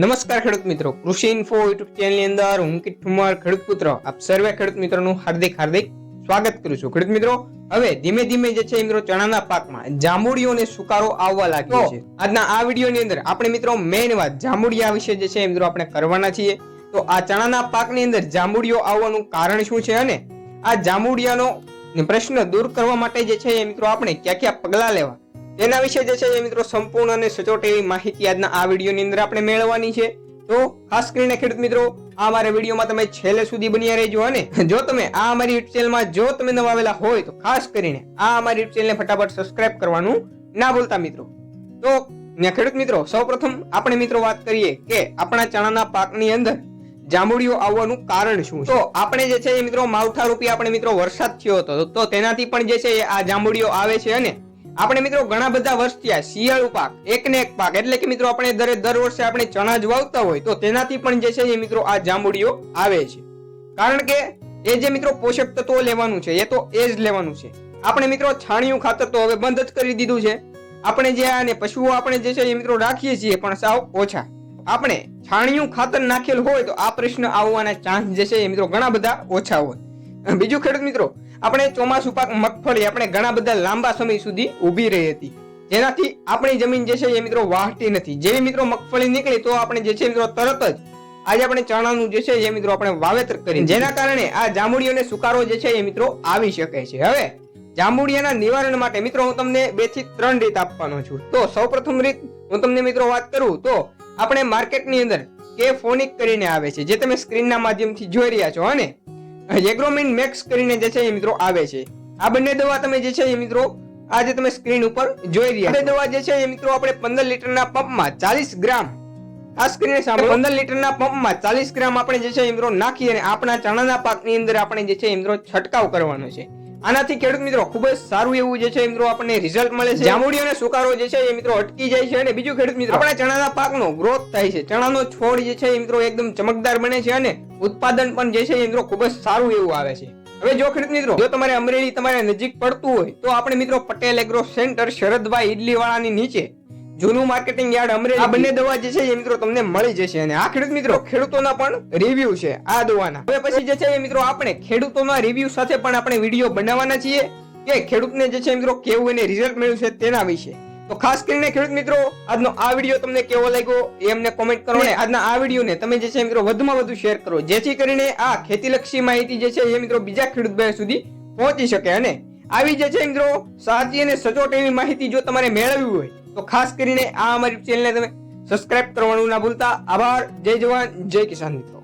નમસ્કાર ખેડૂત મિત્રો. કૃષિ ઇન્ફો યુટ્યુબ ચેનલની અંદર હું કિટ ઠુમાર ખેડૂત પુત્ર આપ સર્વે ખેડૂત મિત્રોનું હાર્દિક હાર્દિક સ્વાગત કરું છું. ખેડૂત મિત્રો હવે ધીમે ધીમે જે છે મિત્રો ચણાના પાકમાં જાંબુડીઓ અને સુકારો આવવા લાગ્યો છે. આજના આ વિડીયોની અંદર આપણે મિત્રો મેઇન વાત જાંબુડિયા વિશે જે છે મિત્રો આપણે કરવાના છીએ. તો આ ચણાના પાકની અંદર જાંબુડીઓ આવવાનું કારણ શું છે અને આ જાંબુડિયાનો પ્રશ્ન દૂર કરવા માટે જે છે મિત્રો આપણે ક્યાં ક્યાં પગલાં લેવા? તેના વિશે જે છે મિત્રો સંપૂર્ણ અને સચોટ એવી માહિતી આજના આ વિડીયોની અંદર આપણે મેળવવાની છે. તો ખાસ કરીને ખેડૂત મિત્રો, આ અમારા વિડીયોમાં તમે છેલ્લે સુધી બન્યા રહેજો અને જો તમે આ અમારી યુટ્યુબ ચેનલમાં જો તમે નવા આવેલા હોય તો ખાસ કરીને આ અમારી યુટ્યુબ ચેનલને ફટાફટ સબસ્ક્રાઇબ કરવાનું ના ભૂલતા મિત્રો. તો ખેડૂત મિત્રો, સૌપ્રથમ આપણે મિત્રો વાત કરીએ કે આપણા ચણાના પાકની અંદર જાંબુડીઓ આવવાનું કારણ શું તો આપણે જે છે એ મિત્રો માવઠા રૂપી આપણે મિત્રો વરસાદ થયો હતો, તો તેનાથી પણ જે છે આ જાંબુડીઓ આવે છે અને આપણે મિત્રો ઘણા બધા વર્ષ થયા, શિયાળુ પાક એક ને એક પાક, એટલે કે મિત્રો આપણે દરે દર વર્ષે આપણે ચણા જ વાવતા હોય, તો તેનાથી પણ જે છે એ મિત્રો આ જાંબુડીઓ આવે છે. કારણ કે એ જે મિત્રો પોષક તત્વો લેવાનું છે, એ તો એ જ લેવાનું છે. આપણે મિત્રો છાણિયું ખાતર તો હવે બંધ જ કરી દીધું છે. આપણે જે આને પશુઓ આપણે જે છે એ મિત્રો રાખીએ છીએ, પણ સાવ ઓછા. આપણે છાણિયું ખાતર નાખેલ હોય, તો આ પ્રશ્ન આવવાના ચાન્સ જે છે એ મિત્રો ઘણા બધા ઓછા હોય. બીજું ખેડૂત મિત્રો આપણે ચોમાસુ પાક મગફળી આપણે ઘણા બધા લાંબા સમય સુધી ઊભી રહી હતી. જેનાથી આપણી જમીન જે છે એ મિત્રો વાહતી નથી. જેવી મિત્રો મગફળી નીકળી તો આપણે જે છે મિત્રો તરત જ આજે આપણે ચણાનું જે છે એ મિત્રો આપણે વાવેતર કરી જેના કારણે આ જાંબુડીઓને સુકારો જે છે એ મિત્રો આવી શકે છે. હવે જાંબુડિયાના નિવારણ માટે મિત્રો હું તમને બેથી ત્રણ રીત આપવાનો છું. તો સૌપ્રથમ રીત હું તમને મિત્રો વાત કરું તો આપણે માર્કેટની અંદર કે ફોનિક કરીને આવે છે, જે તમે સ્ક્રીનના માધ્યમથી જોઈ રહ્યા છો અને એગ્રોમિન મેક્સ કરીને જે છે એ મિત્રો આવે છે. આ બંને દવા તમે જે છે એ મિત્રો આજે તમે સ્ક્રીન ઉપર જોઈ રહ્યા છો. દવા જે છે એ મિત્રો આપણે પંદર લીટરના પંપમાં ચાલીસ ગ્રામ આ સ્ક્રીને સાંભળો. પંદર લીટરના પંપમાં ચાલીસ ગ્રામ આપણે જે છે મિત્રો નાખી અને આપણા ચણાના પાકની અંદર આપણે જે છે એ મિત્રો છંટકાવ કરવાનો છે. આનાથી ખેડૂત મિત્રો ખૂબ જ સારું એવું જે છે મિત્રો આપણને રિઝલ્ટ મળે છે. જામુડી અને સુકારો જે છે એ મિત્રો અટકી જાય છે અને બીજું ખેડૂત મિત્રો આપણા ચણાના પાકનો ગ્રોથ થાય છે. ચણાનો છોડ જે છે એ મિત્રો એકદમ ચમકદાર બને છે અને ઉત્પાદન પણ જે છે એ મિત્રો ખૂબ જ સારું એવું આવે છે. હવે જો ખેડૂત મિત્રો જો તમારે અમરેલી તમારે નજીક પડતું હોય તો આપણે મિત્રો પટેલ એગ્રો સેન્ટર શરદભાઈ ઇડલી વાળાની નીચે જૂનું માર્કેટિંગ યાર્ડ અમરેલી આ બંને દવા જે છે એ મિત્રો તમને મળી જશે. અને આ ખેડૂત મિત્રો ખેડૂતોના પણ રિવ્યુ છે આ દવાના. હવે પછી જે છે એ મિત્રો આપણે ખેડૂતોના રિવ્યુ સાથે પણ આપણે વીડિયો બનાવવાના છીએ કે ખેડૂતને જે છે મિત્રો કેવું એને રિઝલ્ટ મળ્યું છે તેના વિશે. તો ખાસ કરીને ખેડૂત મિત્રો, આજનો આ વીડિયો તમને કેવો લાગ્યો એ અમને કોમેન્ટ કરો ને આજના આ વિડીયોને તમે જે છે મિત્રો વધુમાં વધુ શેર કરો. જેથી કરીને આ ખેતીલક્ષી માહિતી જે છે એ મિત્રો બીજા ખેડૂત ભાઈ સુધી પહોંચી શકે અને આવી જે છે મિત્રો સાચી અને સચોટ એવી માહિતી જો તમારે મેળવવી હોય, તો ખાસ કરીને આ અમારી ચેનલને તમે સબસ્ક્રાઇબ કરવાનું ના ભૂલતા. આભાર. જય જવાન. જય કિસાન મિત્રો.